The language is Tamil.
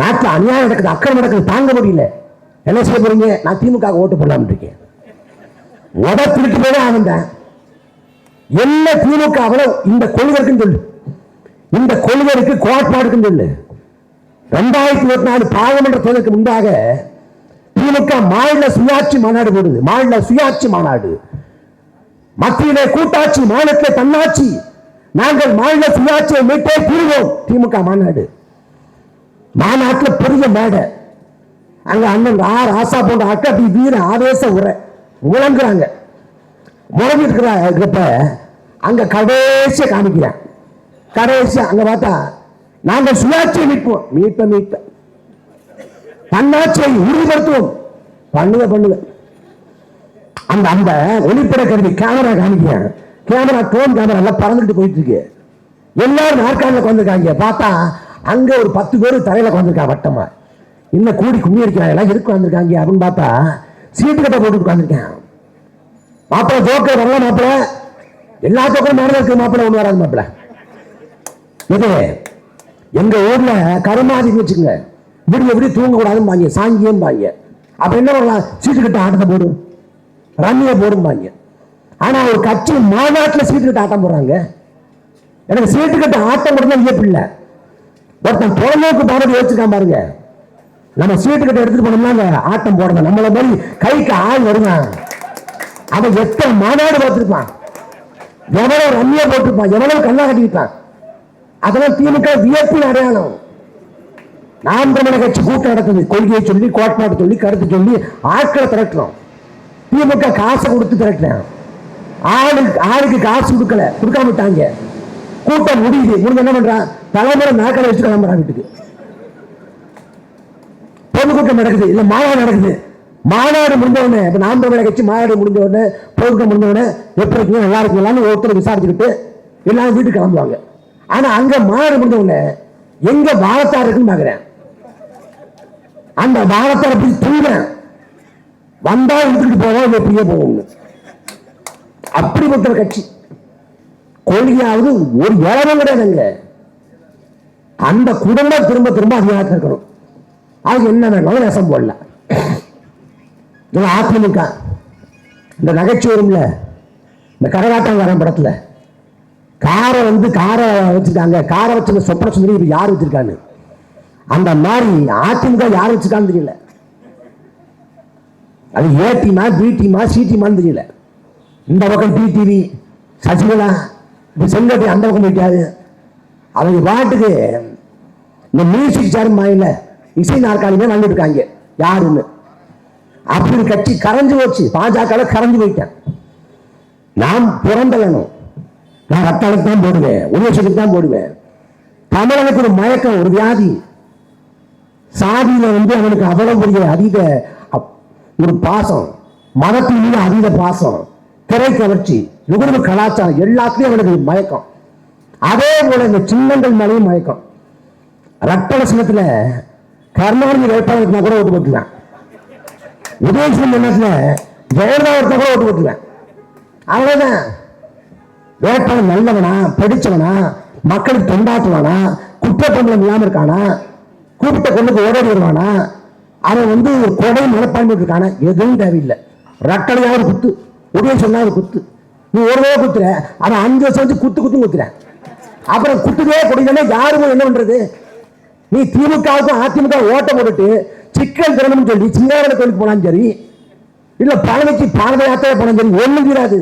நாட்டில் அநியாயம் நடக்குது அக்கறை நடக்குது தாங்க முடியல. என்ன செய்ய போறீங்க? நான் திமுக ஓட்டு போடலாம்னு இருக்கேன். முத திருட்டு போய் ஆனந்தேன் என்ன திமுக இந்த கொள்கை இருக்குன்னு சொல்லு. இந்த கொள்கை இருக்கு கோட்பாடுக்குன்னு சொல்லு. ரெண்டாயிரத்தி இருபத்தி நாலு பாராளுமன்ற தேர்தலுக்கு முன்பாக திமுக மாநில சுயாட்சி மாநாடு போடுது. மாநில சுயாட்சி மாநாடு. மத்தியிலே கூட்டாட்சி மாநிலத்திலே தன்னாட்சி. நாங்கள் மாநில சுயாட்சியை மீட்டே தீர்வோம் திமுக மாநாடு. மாநாட்டில் பெரிய மேடை. அங்க அண்ணன் ஆறு ஆசா போன்ற அக்கா அப்படி வீர ஆவேச உரை. முழங்குறாங்க முழங்கிட்டு இருக்கிறப்ப அங்க கடைசியை காமிக்கிறேன் கடைசியா அங்க பார்த்தா நாங்கள் சுயாட்சியை நிற்போம் மீட்ப மீட்ப. தன்னாட்சியை உறுதிப்படுத்துவோம். பண்ணுங்க பண்ணுங்க. அந்த அந்த ஒளிப்பட கருவி கேமரா காமிக்கிறேன் கேமரா டோன் கேமரா எல்லாம் பறந்துட்டு போயிட்டு இருக்கு எல்லாரும் நாற்காலில் உட்காந்துருக்காங்க பார்த்தா அங்க ஒரு பத்து பேர் தரையில உட்காந்துருக்கா வட்டமா. என்ன கூடி கும்மி அடிக்கிறாங்க எல்லாம் எதுக்கு வந்திருக்காங்க அப்படின்னு பார்த்தா சீட்டு கட்ட போட்டு உட்காந்துருக்கேன் மாப்பிள்ள ஜோக்கர் வரல மாப்பிள்ள எல்லா ஜோக்கரும் மேலே இருக்கு. மாப்பிள்ள ஒன்று வராது மாப்பிள்ள இது எங்க ஊர்ல கருமாதின்னு வச்சுக்கோங்க. விடிய விடிய தூங்க கூடாதுன்னு பாங்க சாங்கியம் பாங்க அப்ப என்ன பண்ணலாம்? சீட்டு கட்ட ஆட்டத்தை போடும் ரம்மியை போடும் பாங்க ஆனா ஒரு கட்சி மாநாட்டில் சீட்டு கட்ட ஆட்டம் போடுறாங்க. எனக்கு சீட்டு கட்ட ஆட்டம் போடுறது வியப்பில்லை. ஒருத்தன் தொலைநோக்கு போறது யோசிச்சிருக்கான் பாருங்க. நம்ம சீட்டு கிட்ட எடுத்துட்டு போனோம்னா ஆட்டம் போடணும். நம்மள மாதிரி கைக்கு ஆள் வருவான் அவன் எத்தனை மாநாடு பார்த்துருப்பான். எவ்வளவு ரம்மியா போட்டிருப்பான். எவ்வளவு கண்ணா கட்டிருப்பான் அதெல்லாம் திமுக வியப்பின் அடையாளம். நாம் தமிழக கட்சி கூட்டம் நடக்குது. கொள்கையை சொல்லி கோட்பாடு சொல்லி கருத்து சொல்லி ஆட்களை திரட்டுறோம் திமுக காசை கொடுத்து திரட்டினேன். ஆளுக்கு ஆளுக்கு காசு கொடுக்கல. கொடுக்காம விட்டாங்க. கூட்டம் முடியுது. முடிஞ்ச என்ன பண்றான் தலைமுறை நாட்களை வச்சு கிளம்புறான் வீட்டுக்கு. பொதுக்கூட்டம் நடக்குது. இல்ல மாநாடு நடக்குது. மாநாடு முடிஞ்ச இப்போ இப்ப நாம் தமிழக கட்சி மாநாடு முடிஞ்ச உடனே பொதுக்கூட்டம் எப்படி இருக்கீங்க நல்லா இருக்கீங்களான்னு ஒருத்தர் விசாரிச்சுக்கிட்டு எல்லாரும் வீட்டுக்கு கிளம்புவாங்க. ஆனா அங்க மாநாடு முடிஞ்சவனே எங்க வாழத்தார் இருக்குன்னு பாக்குறேன். அந்த வாழத்தாரை போய் தூங்குறேன். வந்தா எடுத்துக்கிட்டு போவோம் இல்லை பிரிய போவோம்னு அப்படிப்பட்ட கட்சி. கொள்கையாவது ஒரு இளவும் கிடையாதுங்க அந்த குடும்பம் திரும்ப திரும்ப அதிகமாக இருக்கணும்? அதுக்கு என்ன வேணாலும் ரசம் போடல. இது இந்த நகைச்சுவரும்ல இந்த இந்த வர படத்துல காரை வந்து காரை வச்சிருக்காங்க. காரை வச்சு சொப்பன சுந்தரி இது யார் வச்சிருக்காங்க அந்த மாதிரி அதிமுக யார் வச்சிருக்கான்னு தெரியல. அது ஏ டீமா பி டீமா சி டீமான்னு தெரியல. இந்த பக்கம் டிடிவி சசிகலா இப்போ செங்கோட்டை அந்த பக்கம் போயிட்டாரு. அவங்க பாட்டுக்கு இந்த மியூசிக் சேர் மாயில இசை நாற்காலியுமே வந்துட்டு இருக்காங்க யாருன்னு. அப்படி கட்சி கரைஞ்சு போச்சு. பாஜக கரைஞ்சு போயிட்டேன் நாம் வேணும் நான் ரத்தாளுக்கு தான் போடுவேன் உணர்ச்சிக்கு தான் போடுவேன். தமிழனுக்கு ஒரு மயக்கம் ஒரு வியாதி. சாதியில வந்து அவனுக்கு அவ்வளவு பெரிய அதீத அப்- ஒரு பாசம். மதத்தின் மீது அதீத பாசம். திரை கவர்ச்சி நுகர்வு கலாச்சாரம் எல்லாத்துலயும் அவனுக்கு மயக்கம். அதே போல இந்த சின்னங்கள் மேலேயும் மயக்கம். ரத்தன சின்னத்துல வேட்பாளருக்கு நான் கூட ஓட்டு போட்டுவேன் உதயசன் சின்னத்துல ஜெயலலிதா ஒருத்தன் கூட ஓட்டு போட்டுவேன் அவ்வளவுதான். வேட்பாளர் நல்லவனா படிச்சவனா மக்களுக்கு தொண்டாற்றுவானா குற்றப்பம்பளம் இல்லாம இருக்கானா கூப்பிட்ட கொண்டுக்கு ஓடோடி வருவானா அவன் வந்து ஒரு கொடை மனப்பான்மை இருக்கானா எதுவும் தேவையில்லை. ரட்டளையா ஒரு குத்து. உடைய சொன்னா அது குத்து. நீ ஒரு தடவை குத்துற அவன் அஞ்சு வருஷம் வச்சு குத்து குத்து குத்துற. அப்புறம் குத்துதே குடிக்கல யாருமே என்ன பண்றது? நீ திமுகவுக்கும் அதிமுக ஓட்ட போட்டுட்டு சிக்கல் திறனும் சொல்லி சிங்காரண கோயிலுக்கு போனாலும் சரி இல்ல பழனிக்கு பாரத யாத்திரை போனாலும் சரி ஒன்றும் தீராது.